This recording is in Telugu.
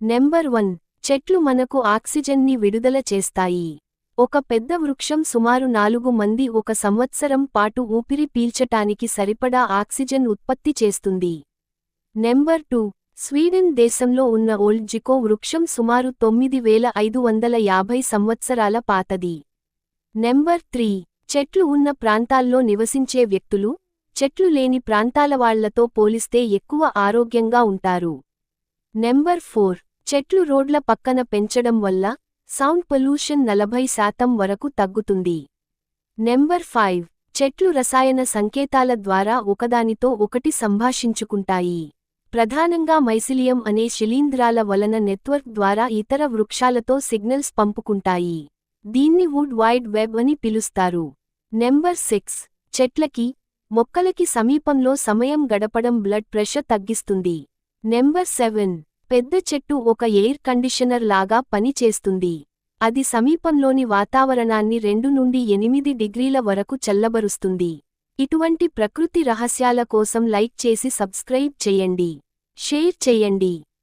నెంబర్ వన్ చెట్లు మనకు ఆక్సిజన్ని విడుదల చేస్తాయి. ఒక పెద్ద వృక్షం సుమారు నాలుగు మంది ఒక సంవత్సరం పాటు ఊపిరి పీల్చటానికి సరిపడా ఆక్సిజన్ ఉత్పత్తి చేస్తుంది. నెంబర్ టూ స్వీడన్ దేశంలో ఉన్న ఓల్జికో వృక్షం సుమారు తొమ్మిది వేల ఐదు వందల యాభై సంవత్సరాల పాతది. నెంబర్ త్రీ చెట్లు ఉన్న ప్రాంతాల్లో నివసించే వ్యక్తులు చెట్లు లేని ప్రాంతాల వాళ్ళతో పోలిస్తే ఎక్కువ ఆరోగ్యంగా ఉంటారు. నెంబర్ ఫోర్ చెట్లు రోడ్ల పక్కన పెంచడం వల్ల సౌండ్ పొల్యూషన్ నలభై శాతం వరకు తగ్గుతుంది. Number five. చెట్లు రసాయన సంకేతాల ద్వారా ఒకదానితో ఒకటి సంభాషించుకుంటాయి. ప్రధానంగా మైసిలియం అనే శిలీంధ్రాల వలన నెట్వర్క్ ద్వారా ఇతర వృక్షాలతో సిగ్నల్స్ పంపుకుంటాయి. దీన్ని వుడ్ వైడ్ వెబ్ అని పిలుస్తారు. Number six. చెట్లకి మొక్కలకి సమీపంలో సమయం గడపడం బ్లడ్ ప్రెషర్ తగ్గిస్తుంది. Number seven. పెద్ద చెట్టు ఒక ఎయిర్ కండిషనర్ లాగా పనిచేస్తుంది అది సమీపంలోని వాతావరణాన్ని రెండు నుండి ఎనిమిది డిగ్రీల వరకు చల్లబరుస్తుంది. ఇటువంటి ప్రకృతి రహస్యాల కోసం లైక్ చేసి సబ్స్క్రైబ్ చేయండి. షేర్ చేయండి.